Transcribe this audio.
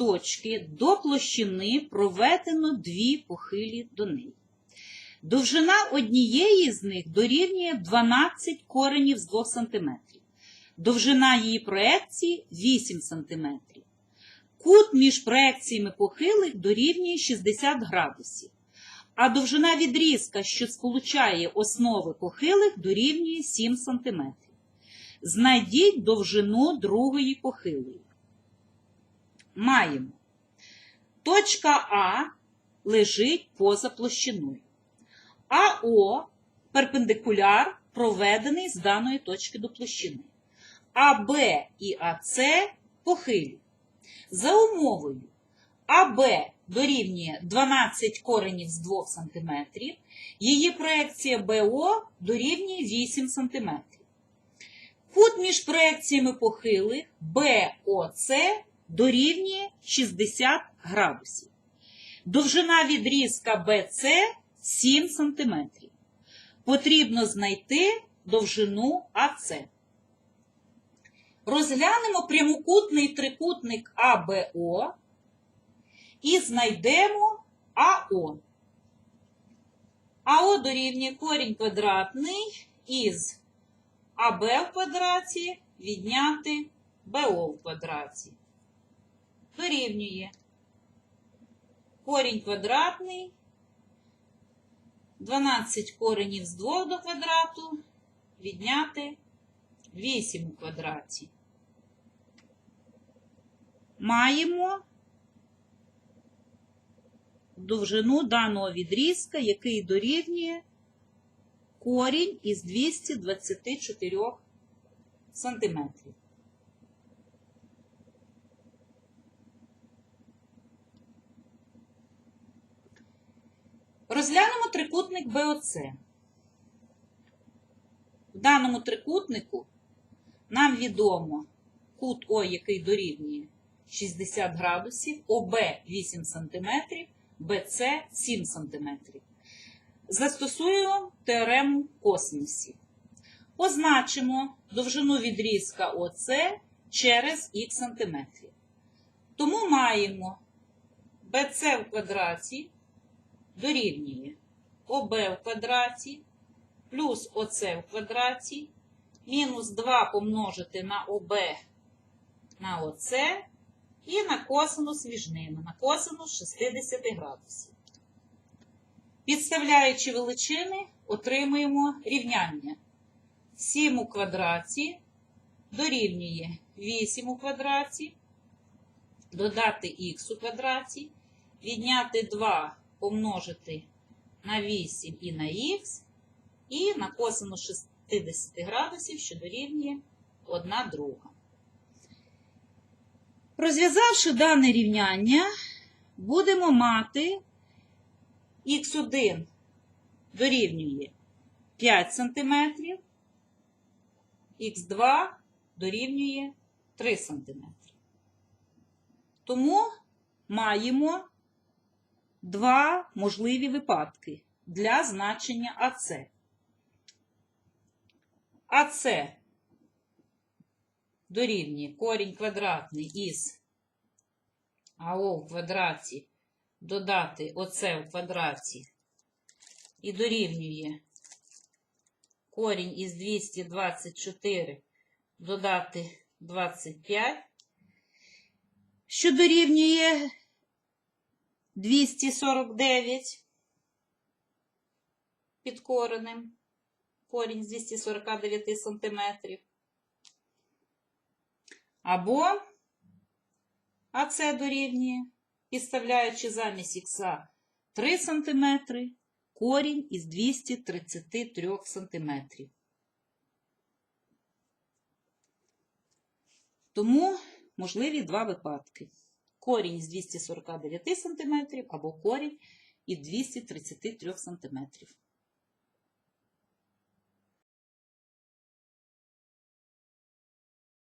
Точки до площини проведено дві похилі до неї. Довжина однієї з них дорівнює 12 коренів з 2 см. Довжина її проекції 8 см. Кут між проекціями похилих дорівнює 60 градусів, а довжина відрізка, що сполучає основи похилих, дорівнює 7 см. Знайдіть довжину другої похилої. Маємо. Точка А лежить поза площиною. АО перпендикуляр проведений з даної точки до площини. АБ і АС похилі. За умовою АБ дорівнює 12 коренів з 2 см, її проекція БО дорівнює 8 см. Кут між проекціями похилих БОЦ дорівнює 60 градусів. Довжина відрізка BC 7 см. Потрібно знайти довжину АС. Розглянемо прямокутний трикутник АБО і знайдемо АО. АО дорівнює корінь квадратний із АБ в квадраті відняти БО в квадраті. Дорівнює корінь квадратний 12 коренів з 2 до квадрату відняти 8 у квадраті. Маємо довжину даного відрізка, який дорівнює корінь із 224 сантиметрів. Розглянемо трикутник БОЦ. В даному трикутнику нам відомо кут О, який дорівнює 60 градусів, ОБ 8 см, БЦ 7 см. Застосуємо теорему косинусів. Позначимо довжину відрізка ОЦ через х см. Тому маємо БЦ в квадраті дорівнює ОБ в квадраті плюс ОЦ в квадраті мінус 2 помножити на ОБ на ОЦ і на косинус між ними, на косинус 60 градусів. Підставляючи величини, отримуємо рівняння. 7 у квадраті дорівнює 8 у квадраті, додати х у квадраті, відняти 2 помножити на 8 і на х, і на косинус 60 градусів, що дорівнює 1 друга. Розв'язавши дане рівняння, будемо мати х1 дорівнює 5 см, х2 дорівнює 3 см. Тому маємо два можливі випадки для значення АЦ. АЦ дорівнює корінь квадратний із АО в квадраті додати ОЦ в квадраті і дорівнює корінь із 224 додати 25, що дорівнює 249 під коренем, корінь з 249 сантиметрів. Або АЦ дорівнює, підставляючи замість х 3 см, корінь із 233 см. Тому можливі два випадки. Корінь з 249 см або корінь із 233 см.